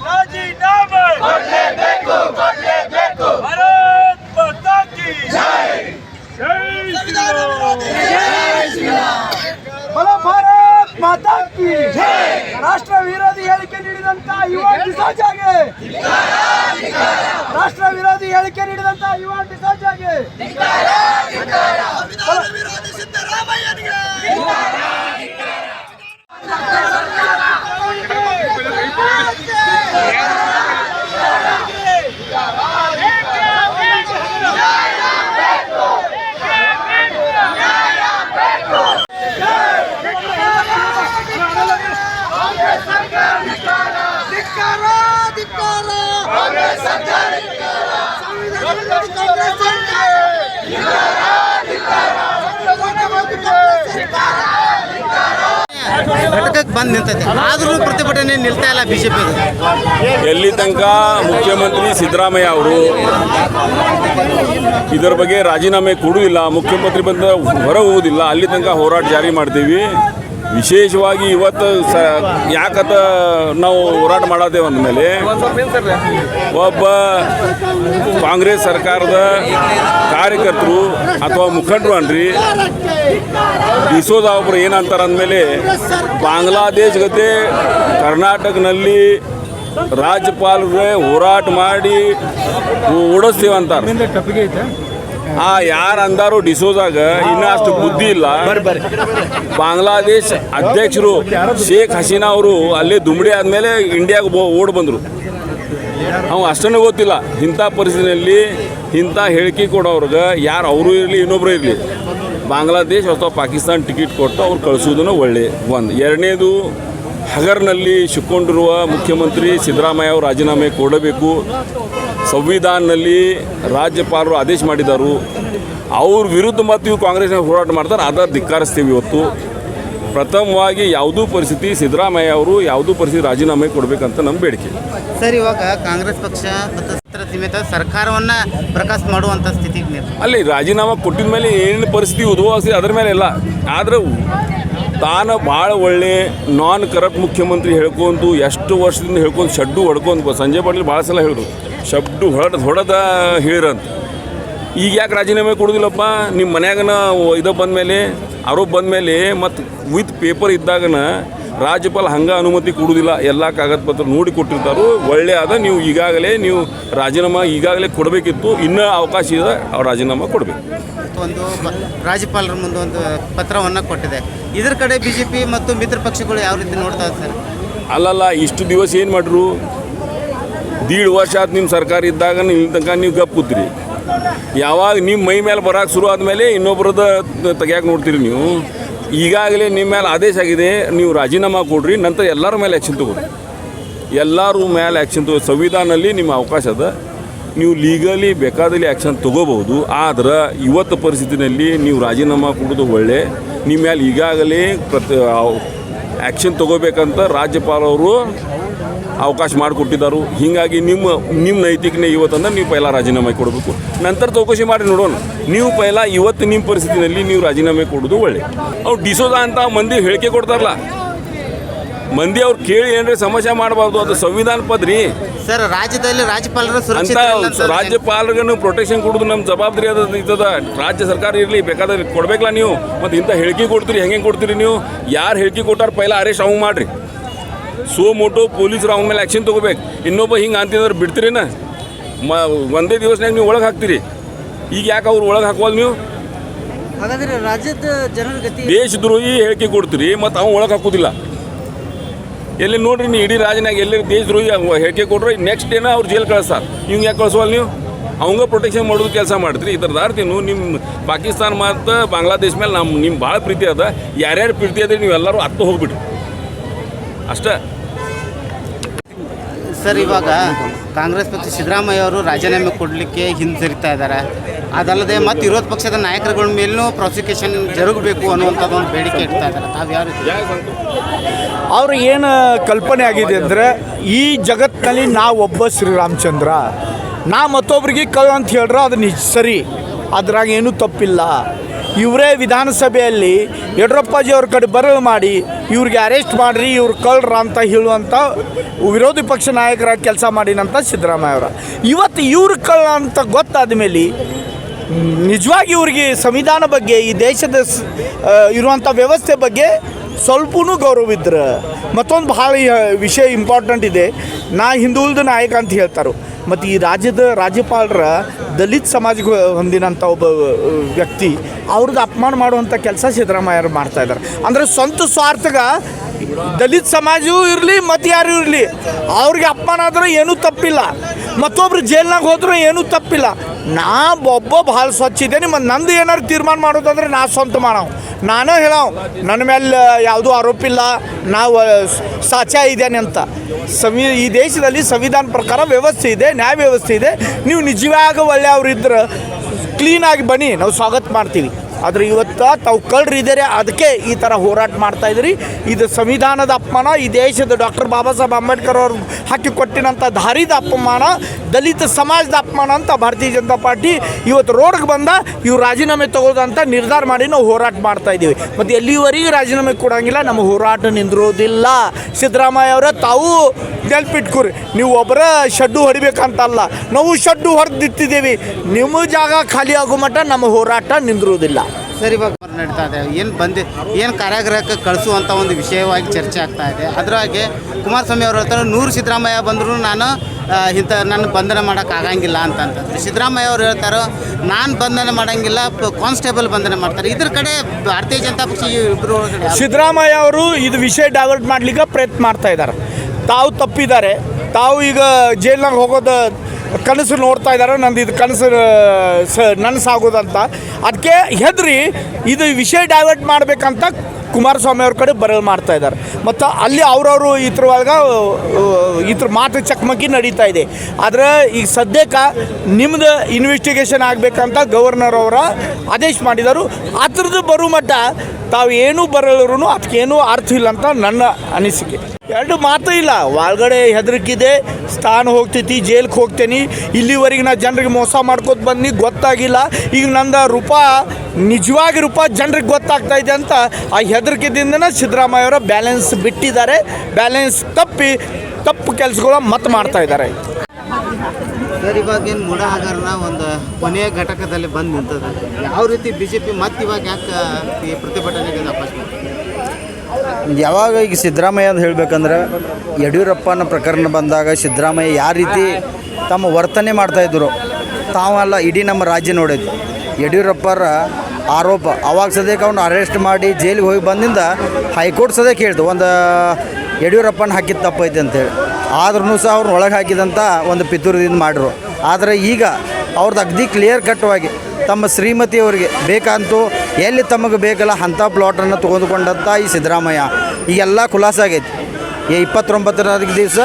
ರಾಜೀನಾಮೆ ಕೊಡಲೇಬೇಕು ಕೊಡಲೇಬೇಕು ಭಾರತ್ ಮಾತಾ ಕಿ ಜೈ ಜೈ ಬಲ ಭಾರತ್ ಮಾತಾ ಕಿ ರಾಷ್ಟ್ರ ವಿರೋಧಿ ಹೇಳಿಕೆ ನೀಡಿದಂತ ಯುವ ಡಿಸಾಜಾಗೆ ರಾಷ್ಟ್ರ ವಿರೋಧಿ ಹೇಳಿಕೆ ನೀಡಿದಂತ ಯುವ ಡಿಸಾಜಾಗೆ ಸರ್ಕಾರ ಕಾಂಗ್ರೆಸ್ ಘಟಕಕ್ಕೆ ಬಂದ್ ನಿಂತೈತೆ. ಆದ್ರೂ ಪ್ರತಿಭಟನೆ ನಿಲ್ತಾ ಇಲ್ಲ ಬಿಜೆಪಿ ಎಲ್ಲಿ ತನಕ ಮುಖ್ಯಮಂತ್ರಿ ಸಿದ್ದರಾಮಯ್ಯ ಅವರು ಇದರ ಬಗ್ಗೆ ರಾಜೀನಾಮೆ ಕೊಡುವುದಿಲ್ಲ, ಮುಖ್ಯಮಂತ್ರಿ ಬಂದ ಹೊರ ಹೋಗುವುದಿಲ್ಲ, ಅಲ್ಲಿ ತನಕ ಹೋರಾಟ ಜಾರಿ ಮಾಡ್ತೀವಿ. ವಿಶೇಷವಾಗಿ ಇವತ್ತು ಸ ಯಾಕತ್ತ ನಾವು ಹೋರಾಟ ಮಾಡತ್ತೇವೆ ಅಂದಮೇಲೆ ಒಬ್ಬ ಕಾಂಗ್ರೆಸ್ ಸರ್ಕಾರದ ಕಾರ್ಯಕರ್ತರು ಅಥವಾ ಮುಖಂಡರು ಅನ್ರಿ ಡಿಸೋದ ಒಬ್ರು ಏನಂತಾರೆ ಅಂದಮೇಲೆ ಬಾಂಗ್ಲಾದೇಶ್ ಜೊತೆ ಕರ್ನಾಟಕದಲ್ಲಿ ರಾಜ್ಯಪಾಲರೇ ಹೋರಾಟ ಮಾಡಿ ಓಡಿಸ್ತೀವಿ ಅಂತಾರೆ ಆ ಯಾರು ಅಂದಾರು ಡಿಸೋದಾಗ ಇನ್ನೂ ಅಷ್ಟು ಬುದ್ಧಿ ಇಲ್ಲ. ಬಾಂಗ್ಲಾದೇಶ್ ಅಧ್ಯಕ್ಷರು ಶೇಖ್ ಹಸೀನಾ ಅವರು ಅಲ್ಲೇ ದುಮ್ಡಿ ಆದಮೇಲೆ ಇಂಡಿಯಾಗೆ ಬೋ ಓಡ್ ಬಂದರು. ಅವ ಅಷ್ಟನ್ನು ಗೊತ್ತಿಲ್ಲ. ಇಂಥ ಪರಿಸ್ಥಿತಿಯಲ್ಲಿ ಇಂಥ ಹೇಳಿಕೆ ಕೊಡೋರ್ಗೆ ಯಾರು ಅವರು ಇರಲಿ ಇನ್ನೊಬ್ಬರು ಇರಲಿ. ಬಾಂಗ್ಲಾದೇಶ್ ಅಥವಾ ಪಾಕಿಸ್ತಾನ ಟಿಕೆಟ್ ಕೊಟ್ಟು ಅವ್ರು ಕಳಿಸೋದನ್ನು ಒಳ್ಳೆ ಒಂದು. ಎರಡನೇದು ಹಗರ್ನಲ್ಲಿ ಸಿಕ್ಕೊಂಡಿರುವ ಮುಖ್ಯಮಂತ್ರಿ ಸಿದ್ದರಾಮಯ್ಯ ಅವರು ರಾಜೀನಾಮೆ ಕೊಡಬೇಕು. ಸಂವಿಧಾನದಲ್ಲಿ ರಾಜ್ಯಪಾಲರು ಆದೇಶ ಮಾಡಿದರು. ಅವ್ರ ವಿರುದ್ಧ ಮತ್ತು ಇವು ಕಾಂಗ್ರೆಸ್ನ ಹೋರಾಟ ಮಾಡ್ತಾರೆ ಅದ ಧಿಕ್ಕಾರಿಸ್ತೀವಿ ಇವತ್ತು. ಪ್ರಥಮವಾಗಿ ಯಾವುದೂ ಪರಿಸ್ಥಿತಿ ಸಿದ್ದರಾಮಯ್ಯ ಅವರು ಯಾವುದೂ ಪರಿಸ್ಥಿತಿ ರಾಜೀನಾಮೆ ಕೊಡಬೇಕಂತ ನಮ್ಮ ಬೇಡಿಕೆ. ಸರ್ ಇವಾಗ ಕಾಂಗ್ರೆಸ್ ಪಕ್ಷ ಮತ್ತು ಸಮೇತ ಸರ್ಕಾರವನ್ನ ಪ್ರಕಾಶ ಮಾಡುವಂತ ಸ್ಥಿತಿಗೆ ನಿಂತು ಅಲ್ಲಿ ರಾಜೀನಾಮೆ ಕೊಟ್ಟಿದ ಮೇಲೆ ಏನು ಪರಿಸ್ಥಿತಿ ಉದ್ಭವಿಸಿ ಅದರ ಅದ್ರ ಮೇಲೆ ಇಲ್ಲ ಆದ್ರೆ ತಾನು ಭಾಳ ಒಳ್ಳೆ ನಾನ್ ಕರಪ್ಟ್ ಮುಖ್ಯಮಂತ್ರಿ ಹೇಳ್ಕೊಂತು, ಎಷ್ಟು ವರ್ಷದಿಂದ ಹೇಳ್ಕೊಂಡು ಶಡ್ಡು ಹೊಡ್ಕೊಂತ ಸಂಜಯ್ ಪಾಟೀಲ್ ಭಾಳ ಸಲ ಹೇಳಿದ್ರು ಶಡ್ಡು ಹೊಡ್ ಹೊಡೆದ ಹೇಳಿರಂತ ಈಗ ಯಾಕೆ ರಾಜೀನಾಮೆ ಕೊಡೋದಿಲ್ಲಪ್ಪ? ನಿಮ್ಮ ಮನ್ಯಾಗನ ಇದು ಬಂದಮೇಲೆ, ಆರೋಪ ಬಂದಮೇಲೆ ಮತ್ತು ವಿತ್ ಪೇಪರ್ ಇದ್ದಾಗನ ರಾಜ್ಯಪಾಲ ಹಂಗೆ ಅನುಮತಿ ಕೊಡೋದಿಲ್ಲ. ಎಲ್ಲ ಕಾಗದ ಪತ್ರ ನೋಡಿ ಕೊಟ್ಟಿರ್ತಾರೆ. ಒಳ್ಳೆ ಆದ, ನೀವು ಈಗಾಗಲೇ, ನೀವು ರಾಜೀನಾಮೆ ಈಗಾಗಲೇ ಕೊಡಬೇಕಿತ್ತು. ಇನ್ನೂ ಅವಕಾಶ ಇದೆ, ಅವ್ರು ರಾಜೀನಾಮೆ ಕೊಡಬೇಕು. ಒಂದು ರಾಜ್ಯಪಾಲರ ಮುಂದೆ ಒಂದು ಪತ್ರವನ್ನು ಕೊಟ್ಟಿದೆ. ಇದ್ರ ಕಡೆ ಬಿ ಜೆ ಪಿ ಮತ್ತು ಮಿತ್ರ ಪಕ್ಷಗಳು ಯಾವ ರೀತಿ ನೋಡ್ತಾ ಸರ್? ಅಲ್ಲಲ್ಲ, ಇಷ್ಟು ದಿವಸ ಏನು ಮಾಡ್ರು? ದೀಡ್ ವರ್ಷ ಆತು ನಿಮ್ಮ ಸರ್ಕಾರ ಇದ್ದಾಗ ನಿಮ್ಮ ತನಕ ನೀವು ಗಪ್ಪುತ್ತೀರಿ ಯಾವಾಗ ನಿಮ್ಮ ಮೈ ಮೇಲೆ ಬರೋಕೆ ಶುರು ಆದಮೇಲೆ ಇನ್ನೊಬ್ರದ ತೆಗಿಯಾಕೆ ನೋಡ್ತೀರಿ ನೀವು. ಈಗಾಗಲೇ ನಿಮ್ಮ ಮೇಲೆ ಆದೇಶ ಆಗಿದೆ, ನೀವು ರಾಜೀನಾಮಾ ಕೊಡ್ರಿ, ನಂತರ ಎಲ್ಲರ ಮೇಲೆ ಆ್ಯಕ್ಷನ್ ತಗೋರಿ. ಎಲ್ಲರೂ ಮೇಲೆ ಆ್ಯಕ್ಷನ್ ತಗೋ, ಸಂವಿಧಾನದಲ್ಲಿ ನಿಮ್ಮ ಅವಕಾಶ ಅದ. ನೀವು ಲೀಗಲಿ ಬೇಕಾದಲ್ಲಿ ಆ್ಯಕ್ಷನ್ ತೊಗೋಬೋದು ಆದ್ರೆ ಇವತ್ತು ಪರಿಸ್ಥಿತಿನಲ್ಲಿ ನೀವು ರಾಜೀನಾಮೆ ಕೊಡೋದು ಒಳ್ಳೆ. ನಿಮ್ಮ ಮೇಲೆ ಈಗಾಗಲೇ ಪ್ರತಿ ಆ್ಯಕ್ಷನ್ ತೊಗೋಬೇಕಂತ ರಾಜ್ಯಪಾಲವರು ಅವಕಾಶ ಮಾಡಿಕೊಟ್ಟಿದ್ದಾರೆ ಹೀಗಾಗಿ ನಿಮ್ಮ ನಿಮ್ಮ ನೈತಿಕನೇ ಇವತ್ತಂದ್ರೆ ನೀವು ಪೈಲ ರಾಜೀನಾಮೆ ಕೊಡಬೇಕು. ನಂತರ ಚೌಕಶಿ ಮಾಡಿ ನೋಡೋಣ. ನೀವು ಪೈಲ ಇವತ್ತು ನಿಮ್ಮ ಪರಿಸ್ಥಿತಿನಲ್ಲಿ ನೀವು ರಾಜೀನಾಮೆ ಕೊಡೋದು ಒಳ್ಳೆ. ಅವ್ರು ಡಿಸೋದ ಅಂತ ಮಂದಿ ಹೇಳಿಕೆ ಕೊಡ್ತಾರಲ್ಲ. ಮಂದಿ ಅವ್ರು ಕೇಳಿ ಏನ್ರಿ ಸಮಸ್ಯೆ ಮಾಡಬಾರ್ದು ಅದು ಸಂವಿಧಾನ ಪದ್ರಿ. ಸರ್ ರಾಜ್ಯದಲ್ಲಿ ರಾಜ್ಯಪಾಲರು ಅಂತ ಪ್ರೊಟೆಕ್ಷನ್ ಕೊಡೋದು ನಮ್ಮ ಜವಾಬ್ದಾರಿ ಅದ ಇದ್ದದ. ರಾಜ್ಯ ಸರ್ಕಾರ ಇರಲಿ ಬೇಕಾದ್ರೆ ಕೊಡ್ಬೇಕಲ್ಲ ನೀವು. ಮತ್ತು ಇಂಥ ಹೇಳಿಕೆ ಕೊಡ್ತೀರಿ ಹೆಂಗೆ ಕೊಡ್ತೀರಿ ನೀವು? ಯಾರು ಹೇಳಿಕೆ ಕೊಟ್ಟಾರ ಪೈಲ ಅರೆಸ್ಟ್ ಅವ್ ಮಾಡ್ರಿ. ಸೋ ಮೋಟು ಪೊಲೀಸರು ಅವನ ಮೇಲೆ ಆ್ಯಕ್ಷನ್ ತೊಗೋಬೇಕು. ಇನ್ನೊಬ್ಬ ಹಿಂಗೆ ಅಂತಿದ್ರೆ ಬಿಡ್ತೀರೇನ? ಮ ಒಂದೇ ದಿವಸನಾಗ ನೀವು ಒಳಗೆ ಹಾಕ್ತೀರಿ. ಈಗ ಯಾಕೆ ಅವ್ರು ಒಳಗೆ ಹಾಕುವಲ್ ನೀವು? ಹಾಗಾದ್ರೆ ರಾಜ್ಯದ ಜನರ ಗತಿ ದೇಶದ್ರೋಹಿ ಹೇಳಿಕೆ ಕೊಡ್ತೀರಿ ಮತ್ತು ಅವ್ನು ಒಳಗೆ ಹಾಕೋದಿಲ್ಲ. ಎಲ್ಲಿ ನೋಡ್ರಿ ನೀವು ಇಡೀ ರಾಜನಾಗ ಎಲ್ಲಿ ದೇಶದ್ರೋಹಿ ಹೇಳಿಕೆ ಕೊಟ್ರೆ ನೆಕ್ಸ್ಟ್ ಏನೋ ಅವ್ರು ಜೈಲ್ ಕಳಿಸ್ತಾರೆ. ಇವ್ಗೆ ಯಾಕೆ ಕಳಿಸೋಲ್ಲ ನೀವು? ಅವಂಗ ಪ್ರೊಟೆಕ್ಷನ್ ಮಾಡೋದು ಕೆಲಸ ಮಾಡ್ತೀರಿ ಇದ್ರದ್ದು ಅರ್ಥ ನೀವು. ನಿಮ್ಮ ಪಾಕಿಸ್ತಾನ ಮತ್ತು ಬಾಂಗ್ಲಾದೇಶ ಮೇಲೆ ನಮ್ಮ ನಿಮ್ಮ ಭಾಳ ಪ್ರೀತಿ ಅದ. ಯಾರ್ಯಾರು ಪ್ರೀತಿ ನೀವು ನೀವೆಲ್ಲರೂ ಹತ್ತು ಹೋಗ್ಬಿಡ್ರಿ. ಅಷ್ಟೇ. ಸರ್ ಇವಾಗ ಕಾಂಗ್ರೆಸ್ ಪಕ್ಷ ಸಿದ್ದರಾಮಯ್ಯ ಅವರು ರಾಜೀನಾಮೆ ಕೊಡಲಿಕ್ಕೆ ಹಿಂದುರಿತಾ ಇದ್ದಾರೆ ಅದಲ್ಲದೆ ಮತ್ತು ವಿರೋಧ ಪಕ್ಷದ ನಾಯಕರುಗಳ ಮೇಲೂ ಪ್ರಾಸಿಕ್ಯೂಷನ್ ಜರುಗಬೇಕು ಅನ್ನುವಂಥದ್ದು ಒಂದು ಬೇಡಿಕೆ ಇಡ್ತಾ ಇದ್ದಾರೆ ತಾವು ಯಾವ ರೀತಿ? ಅವ್ರು ಏನು ಕಲ್ಪನೆ ಆಗಿದೆ ಅಂದರೆ ಈ ಜಗತ್ತಿನಲ್ಲಿ ನಾವೊಬ್ಬ ಶ್ರೀರಾಮಚಂದ್ರ, ನಾ ಮತ್ತೊಬ್ರಿಗೆ ಕಲ್ ಅಂತ ಹೇಳ್ರೆ ಅದು ನಿಜ, ಸರಿ. ಅದ್ರಾಗ ಏನೂ ತಪ್ಪಿಲ್ಲ. ಇವರೇ ವಿಧಾನಸಭೆಯಲ್ಲಿ ಯಡಿಯೂರಪ್ಪಾಜಿ ಅವ್ರ ಕಡೆ ಬರಲು ಮಾಡಿ, ಇವ್ರಿಗೆ ಅರೆಸ್ಟ್ ಮಾಡಿರಿ, ಇವ್ರು ಕಳ್ರ ಅಂತ ಹೇಳುವಂಥ ವಿರೋಧ ಪಕ್ಷ ನಾಯಕರ ಕೆಲಸ ಮಾಡಿನಂತ ಸಿದ್ದರಾಮಯ್ಯ ಅವರ. ಇವತ್ತು ಇವ್ರು ಕಳ್ಳ ಅಂತ ಗೊತ್ತಾದ ಮೇಲೆ, ನಿಜವಾಗಿ ಇವ್ರಿಗೆ ಸಂವಿಧಾನ ಬಗ್ಗೆ, ಈ ದೇಶದ ಇರುವಂಥ ವ್ಯವಸ್ಥೆ ಬಗ್ಗೆ ಸ್ವಲ್ಪನೂ ಗೌರವ ಇದ್ರೆ ಮತ್ತೊಂದು ಭಾಳ ವಿಷಯ ಇಂಪಾರ್ಟೆಂಟ್ ಇದೆ. ನಾ ಹಿಂದುಳಿದ ನಾಯಕ ಅಂತ ಹೇಳ್ತಾರೆ. ಮತ್ತು ಈ ರಾಜ್ಯದ ರಾಜ್ಯಪಾಲರ ದಲಿತ ಸಮಾಜಕ್ಕೆ ಹೊಂದಿನಂಥ ಒಬ್ಬ ವ್ಯಕ್ತಿ ಅವ್ರದ್ದು ಅಪಮಾನ ಮಾಡುವಂಥ ಕೆಲಸ ಸಿದ್ದರಾಮಯ್ಯರು ಮಾಡ್ತಾ ಇದ್ದಾರೆ ಅಂದರೆ ಸ್ವಂತ ಸ್ವಾರ್ಥಗ ದಲಿತ ಸಮಾಜವೂ ಇರಲಿ, ಮತ್ತು ಯಾರು ಇರಲಿ, ಅವ್ರಿಗೆ ಅಪಮಾನ ಆದ್ರೆ ಏನೂ ತಪ್ಪಿಲ್ಲ. ಮತ್ತೊಬ್ರು ಜೈಲ್ನಾಗ ಹೋದ್ರೆ ಏನೂ ತಪ್ಪಿಲ್ಲ. ನಾ ಒಬ್ಬ ಭಾಳ ಸ್ವಚ್ಛ ಇದ್ದೇನೆ, ಮತ್ತು ನಂದು ಏನಾರು ತೀರ್ಮಾನ ಮಾಡೋದಂದ್ರೆ ನಾ ಸ್ವಂತ ಮಾಡವು ನಾನೇ ಹೇಳೋ ನನ್ನ ಮೇಲೆ ಯಾವುದೂ ಆರೋಪ ಇಲ್ಲ. ನಾವು ಸಾಚ ಇದ್ದೇನೆ ಅಂತ. ಸಂವಿ, ಈ ದೇಶದಲ್ಲಿ ಸಂವಿಧಾನ ಪ್ರಕಾರ ವ್ಯವಸ್ಥೆ ಇದೆ, ನ್ಯಾಯ ವ್ಯವಸ್ಥೆ ಇದೆ. ನೀವು ನಿಜವಾಗ ಒಳ್ಳೆಯವ್ರು ಇದ್ರೆ ಕ್ಲೀನಾಗಿ ಬನ್ನಿ. ನಾವು ಸ್ವಾಗತ ಮಾಡ್ತೀವಿ. ಆದರೆ ಇವತ್ತು ತಾವು ಕಳ್ರಿದ್ದೀರಿ ಅದಕ್ಕೆ ಈ ಥರ ಹೋರಾಟ ಮಾಡ್ತಾ ಇದ್ದೀರಿ. ಇದು ಸಂವಿಧಾನದ ಅಪಮಾನ, ಈ ದೇಶದ ಡಾಕ್ಟರ್ ಬಾಬಾ ಸಾಹೇಬ್ ಅಂಬೇಡ್ಕರ್ ಅವರು ಹಾಕಿಕೊಟ್ಟಿನಂಥ ದಾರಿದ ಅಪಮಾನ, ದಲಿತ ಸಮಾಜದ ಅಪಮಾನ ಅಂತ ಭಾರತೀಯ ಜನತಾ ಪಾರ್ಟಿ ಇವತ್ತು ರೋಡ್ಗೆ ಬಂದ ಇವು ರಾಜೀನಾಮೆ ತಗೋದಂತ ನಿರ್ಧಾರ ಮಾಡಿ ನಾವು ಹೋರಾಟ ಮಾಡ್ತಾ ಇದ್ದೀವಿ. ಮತ್ತು ಎಲ್ಲಿವರೆಗೂ ರಾಜೀನಾಮೆ ಕೊಡೋಂಗಿಲ್ಲ, ನಮ್ಮ ಹೋರಾಟ ನಿಂದಿರೋದಿಲ್ಲ. ಸಿದ್ದರಾಮಯ್ಯ ಅವರ, ತಾವು ನೆಲ್ಪಿಟ್ಕೊರಿ ನೀವು ಒಬ್ಬರ ಶಡ್ಡು ಹೊಡಿಬೇಕಂತಲ್ಲ, ನಾವು ಶಡ್ಡು ಹೊಡೆದಿಟ್ಟಿದ್ದೀವಿ. ನಿಮ್ಮ ಜಾಗ ಖಾಲಿ ಆಗೋ ಮಟ್ಟ ನಮ್ಮ ಹೋರಾಟ ನಿಂದಿರೋದಿಲ್ಲ. ಸರಿ ಇವಾಗ ನಡೀತಾ ಇದೆ. ಏನು ಬಂದು, ಏನು ಕಾರಾಗೃಹಕ್ಕೆ ಕಳಿಸುವಂಥ ಒಂದು ವಿಷಯವಾಗಿ ಚರ್ಚೆ ಆಗ್ತಾ ಇದೆ. ಅದರಾಗೆ ಕುಮಾರಸ್ವಾಮಿ ಅವರು ಹೇಳ್ತಾರೆ ನೂರು ಸಿದ್ದರಾಮಯ್ಯ ಬಂದರೂ ನಾನು ಇಂಥ ನನ್ನ ಬಂಧನ ಮಾಡೋಕ್ಕಾಗಂಗಿಲ್ಲ ಆಗಂಗಿಲ್ಲ ಅಂತ ಅಂತಂದ್ರೆ ಸಿದ್ದರಾಮಯ್ಯ ಅವರು ಹೇಳ್ತಾರೋ, ನಾನು ಬಂಧನ ಮಾಡೋಂಗಿಲ್ಲ ಕಾನ್ಸ್ಟೇಬಲ್ ಬಂಧನ ಮಾಡ್ತಾರೆ. ಇದ್ರ ಕಡೆ ಭಾರತೀಯ ಜನತಾ ಪಕ್ಷ ಇಬ್ಬರು ಸಿದ್ದರಾಮಯ್ಯ ಅವರು ಇದು ವಿಷಯ ಡೈವರ್ಟ್ ಮಾಡ್ಲಿಕ್ಕೆ ಪ್ರಯತ್ನ ಮಾಡ್ತಾ ಇದ್ದಾರೆ. ತಾವು ತಪ್ಪಿದ್ದಾರೆ. ತಾವು ಈಗ ಜೈಲ್ನಾಗ ಹೋಗೋದು ಕನಸು ನೋಡ್ತಾ ಇದ್ದಾರೆ. ನಂದು ಇದು ಕನಸು ಸ, ನನಸಾಗೋದಂತ. ಅದಕ್ಕೆ ಹೆದ್ರಿ, ಇದು ವಿಷಯ ಡೈವರ್ಟ್ ಮಾಡಬೇಕಂತ ಕುಮಾರಸ್ವಾಮಿ ಅವ್ರ ಕಡೆ ಬರಲ್ ಮಾಡ್ತಾ ಇದ್ದಾರೆ. ಮತ್ತು ಅಲ್ಲಿ ಅವ್ರವರು ಇದ್ರ ಒಳಗೆ ಇದ್ರ ಮಾತು ಚಕಮಕಿ ನಡೀತಾ ಇದೆ. ಆದರೆ ಈಗ ಸದ್ಯಕ್ಕೆ ನಿಮ್ಮದು ಇನ್ವೆಸ್ಟಿಗೇಷನ್ ಆಗಬೇಕಂತ ಗವರ್ನರ್ ಅವರ ಆದೇಶ ಮಾಡಿದರು. ಅದ್ರದ್ದು ಬರೋ ಮಟ್ಟ ತಾವು ಏನೂ ಅದಕ್ಕೇನೂ ಅರ್ಥ ಇಲ್ಲ ಅಂತ ನನ್ನ ಅನಿಸಿಕೆ. ಎರಡು ಮಾತು ಇಲ್ಲ. ಒಳಗಡೆ ಹೆದರಿಕಿದೆ, ಸ್ಥಾನ ಹೋಗ್ತೈತಿ ಜೈಲ್ಗೆ ಹೋಗ್ತೇನೆ. ಇಲ್ಲಿವರೆಗೆ ನಾ ಜನರಿಗೆ ಮೋಸ ಮಾಡ್ಕೋತ ಬಂದು ಗೊತ್ತಾಗಿಲ್ಲ. ಈಗ ನಂದು ರೂಪ, ನಿಜವಾಗಿ ರೂಪ ಜನರಿಗೆ ಗೊತ್ತಾಗ್ತಾ ಇದೆ ಅಂತ ಆ ಹೆದರಿಕೆದಿಂದನೇ ಸಿದ್ದರಾಮಯ್ಯ ಅವರ ಬ್ಯಾಲೆನ್ಸ್ ಬಿಟ್ಟಿದ್ದಾರೆ. ಬ್ಯಾಲೆನ್ಸ್ ತಪ್ಪಿ ತಪ್ಪು ಕೆಲಸಗಳ ಮತ್ತೆ ಮಾಡ್ತಾ ಇದ್ದಾರೆ. ಸರ್ ಇವಾಗ ಏನು ಮೂಡ ಹಗರಣ ಒಂದು ಕೊನೆಯ ಘಟಕದಲ್ಲಿ ಬಂದು ನಿಂತದ. ಯಾವ ರೀತಿ ಬಿ ಜೆ ಪಿ ಮತ್ತೆ ಇವಾಗ ಯಾಕೆ ಈ ಪ್ರತಿಭಟನೆಗೆ ವಾಪಸ್ ಯಾವಾಗ ಈಗ ಸಿದ್ದರಾಮಯ್ಯ ಅಂತ ಹೇಳಬೇಕಂದ್ರೆ ಯಡಿಯೂರಪ್ಪನ ಪ್ರಕರಣ ಬಂದಾಗ ಸಿದ್ದರಾಮಯ್ಯ ಯಾವ ರೀತಿ ತಮ್ಮ ವರ್ತನೆ ಮಾಡ್ತಾಯಿದ್ರು ತಾವಲ್ಲ ಇಡೀ ನಮ್ಮ ರಾಜ್ಯ ನೋಡಿದ್ವಿ ಯಡಿಯೂರಪ್ಪರ ಆರೋಪ ಅವಾಗ ಸದ್ಯಕ್ಕೆ ಅವ್ನು ಅರೆಸ್ಟ್ ಮಾಡಿ ಜೈಲಿಗೆ ಹೋಗಿ ಬಂದಿಂದ ಹೈಕೋರ್ಟ್ ಸದ್ಯಕ್ಕೆ ಹೇಳ್ದು, ಒಂದು ಯಡಿಯೂರಪ್ಪನ ಹಾಕಿದ ತಪ್ಪೈತೆ ಅಂತೇಳಿ. ಆದ್ರೂ ಸಹ ಅವ್ರನ್ನ ಒಳಗೆ ಹಾಕಿದಂಥ ಒಂದು ಪಿತೂರದಿಂದ ಮಾಡಿರು. ಆದರೆ ಈಗ ಅವ್ರದ್ದು ಅಗ್ದಿ ಕ್ಲಿಯರ್ ಕಟ್ವಾಗಿ ತಮ್ಮ ಶ್ರೀಮತಿಯವರಿಗೆ ಬೇಕಂತೂ ಎಲ್ಲಿ ತಮಗೆ ಬೇಕಲ್ಲ ಅಂಥ ಪ್ಲಾಟನ್ನು ತೊಗೊಂಡುಕೊಂಡಂಥ ಈ ಸಿದ್ದರಾಮಯ್ಯ. ಈಗೆಲ್ಲ ಖುಲಾಸ ಆಗೈತಿ. ಈ ಇಪ್ಪತ್ತೊಂಬತ್ತರ ದಿವಸ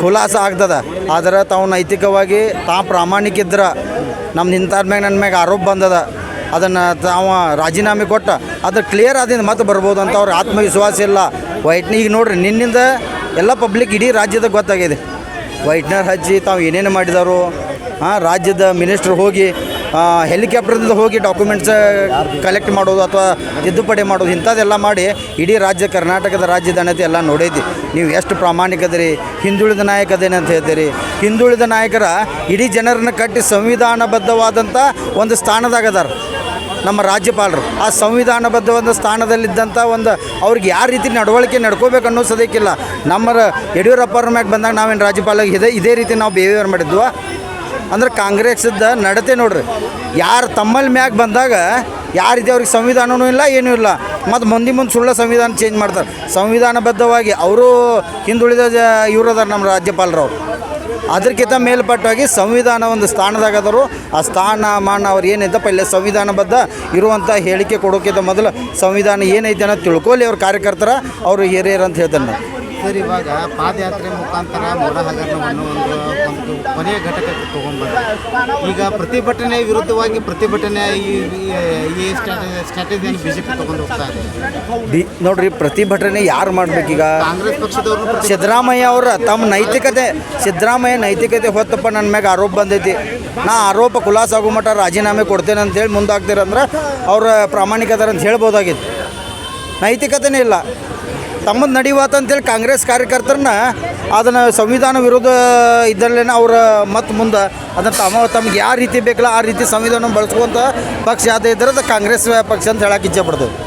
ಖುಲಾಸ ಆಗ್ತದ. ಆದರೆ ತಾವು ನೈತಿಕವಾಗಿ ತಾ ಪ್ರಾಮಾಣಿಕ ಇದ್ರೆ. ನಮ್ಮ ನಿಂತಾದ ಮ್ಯಾಗ ನನ್ನ ಮ್ಯಾಗ ಆರೋಪ ಬಂದದ. ಅದನ್ನು ತಾವು ರಾಜೀನಾಮೆ ಕೊಟ್ಟ. ಅದು ಕ್ಲಿಯರ್ ಆದಿಂದ ಮತ್ತೆ ಬರ್ಬೋದು ಅಂತ ಅವ್ರ ಆತ್ಮವಿಶ್ವಾಸ ಇಲ್ಲ. ವೈಟ್ನ ಈಗ ನೋಡ್ರಿ, ನಿನ್ನಿಂದ ಎಲ್ಲ ಪಬ್ಲಿಕ್ ಇಡೀ ರಾಜ್ಯದ ಗೊತ್ತಾಗಿದೆ. ವೈಟ್ನರ್ ಹಚ್ಚಿ ತಾವು ಏನೇನು ಮಾಡಿದಾರೋ ಹಾಂ ರಾಜ್ಯದ ಮಿನಿಸ್ಟ್ರ್ ಹೋಗಿ ಹೆಲಿಕಾಪ್ಟರ್ದಿಂದ ಹೋಗಿ ಡಾಕ್ಯುಮೆಂಟ್ಸ್ ಕಲೆಕ್ಟ್ ಮಾಡೋದು ಅಥವಾ ತಿದ್ದುಪಡಿ ಮಾಡೋದು ಇಂಥದ್ದೆಲ್ಲ ಮಾಡಿ ಇಡೀ ರಾಜ್ಯ ಕರ್ನಾಟಕದ ರಾಜ್ಯದ ಅಣತಿ ಎಲ್ಲ ನೋಡೈತಿ ನೀವು ಎಷ್ಟು ಪ್ರಾಮಾಣಿಕದ್ರಿ ಹಿಂದುಳಿದ ನಾಯಕ ಅದೇನೆ ಅಂತ ಹೇಳ್ತೀರಿ? ಹಿಂದುಳಿದ ನಾಯಕರ ಇಡೀ ಜನರನ್ನು ಕಟ್ಟಿ ಸಂವಿಧಾನಬದ್ಧವಾದಂಥ ಒಂದು ಸ್ಥಾನದಾಗ ಅದಾರ. ನಮ್ಮ ರಾಜ್ಯಪಾಲರು. ಆ ಸಂವಿಧಾನಬದ್ಧ ಒಂದು ಸ್ಥಾನದಲ್ಲಿದ್ದಂಥ ಒಂದು ಅವ್ರಿಗೆ ಯಾವ ರೀತಿ ನಡವಳಿಕೆ ನಡ್ಕೋಬೇಕು ಅನ್ನೋ ಸದ್ಯಕ್ಕಿಲ್ಲ ನಮ್ಮ ಯಡಿಯೂರಪ್ಪರ ಮ್ಯಾಗೆ ಬಂದಾಗ ನಾವೇನು ರಾಜ್ಯಪಾಲ ಇದೇ ಇದೇ ರೀತಿ ನಾವು ಬಿಹೇವಿಯರ್ ಮಾಡಿದ್ವ? ಅಂದ್ರೆ ಕಾಂಗ್ರೆಸ್ದ ನಡತೆ ನೋಡ್ರಿ. ಯಾರು ತಮ್ಮಲ್ಲಿ ಮ್ಯಾಗ ಬಂದಾಗ ಯಾವ ರೀತಿ ಅವ್ರಿಗೆ ಸಂವಿಧಾನವೂ ಇಲ್ಲ, ಏನೂ ಇಲ್ಲ. ಮತ್ತು ಮುಂದೆ ಮುಂದೆ ಸುಳ್ಳ ಸಂವಿಧಾನ ಚೇಂಜ್ ಮಾಡ್ತಾರೆ. ಸಂವಿಧಾನಬದ್ಧವಾಗಿ ಅವರು ಹಿಂದುಳಿದ ಇವರು ಅದಾರ ನಮ್ಮ ರಾಜ್ಯಪಾಲರು ಅವ್ರು. ಅದಕ್ಕಿಂತ ಮೇಲ್ಪಟ್ಟಾಗಿ ಸಂವಿಧಾನ ಒಂದು ಸ್ಥಾನದಾಗದರು ಆ ಸ್ಥಾನ, ಮಾನ ಅವ್ರು ಏನೈತಪ್ಪ ಇಲ್ಲೇ ಸಂವಿಧಾನಬದ್ಧ ಇರುವಂಥ ಹೇಳಿಕೆ ಕೊಡೋಕ್ಕಿಂತ ಮೊದಲು ಸಂವಿಧಾನ ಏನೈತೆ ಅನ್ನೋದು ತಿಳ್ಕೊಳ್ಳಿ ಅವ್ರ ಕಾರ್ಯಕರ್ತರ, ಅವರು ಹಿರಿಯರು ಅಂತ ಹೇಳ್ತಾನೆ ಸರ್ ಇವಾಗ ಪಾದಯಾತ್ರೆ ಮುಖಾಂತರ ಮೊರ ಹಗರಣವನ್ನು ಒಂದು ಒಂದು ಕೊನೆಯ ಘಟಕಕ್ಕೆ ತೊಗೊಂಡ್ಬಂದ್ರೆ ಈಗ ಪ್ರತಿಭಟನೆ ವಿರುದ್ಧವಾಗಿ ಪ್ರತಿಭಟನೆ ಈ ಸ್ಟ್ರಾಟಜಿಯನ್ನು ಬಿ ಜೆ ಪಿ ತಗೊಂಡು ಹೋಗ್ತಾ ಇದೆ. ನೋಡ್ರಿ ಪ್ರತಿಭಟನೆ ಯಾರು ಮಾಡ್ಬೇಕೀಗ? ಕಾಂಗ್ರೆಸ್ ಪಕ್ಷದವರು ಸಿದ್ದರಾಮಯ್ಯ ಅವರು ತಮ್ಮ ನೈತಿಕತೆ ಸಿದ್ದರಾಮಯ್ಯ ನೈತಿಕತೆ ಹೊತ್ತಪ್ಪ ನನ್ನ ಮ್ಯಾಗ ಆರೋಪ ಬಂದೈತಿ. ನಾ ಆರೋಪ ಖುಲಾಸ ಆಗೋ ಮಟ್ಟ ರಾಜೀನಾಮೆ ಕೊಡ್ತೇನೆ ಅಂತೇಳಿ ಮುಂದಾಗ್ತೀರಂದ್ರೆ ಅವ್ರ ಪ್ರಾಮಾಣಿಕತೆ ಅಂತ ಹೇಳ್ಬೋದಾಗಿತ್ತು. ನೈತಿಕತೆನೇ ಇಲ್ಲ. ತಮ್ಮದು ನಡಿವಾತ ಅಂತೇಳಿ ಕಾಂಗ್ರೆಸ್ ಕಾರ್ಯಕರ್ತರನ್ನ ಅದನ್ನು ಸಂವಿಧಾನ ವಿರೋಧ ಇದ್ದಲ್ಲೇನೆ ಅವರ ಮತ್ತು ಮುಂದೆ ಅದನ್ನು ತಮ್ಮ ತಮ್ಗೆ ಯಾವ ರೀತಿ ಬೇಕಲ್ಲ ಆ ರೀತಿ ಸಂವಿಧಾನ ಬಳಸ್ಕೊಂತ ಪಕ್ಷ ಯಾವುದೇ ಇದ್ರೆ ಅದು ಕಾಂಗ್ರೆಸ್ ಪಕ್ಷ ಅಂತ ಹೇಳಕ್ಕೆ ಇಚ್ಛೆ ಪಡ್ತೇವೆ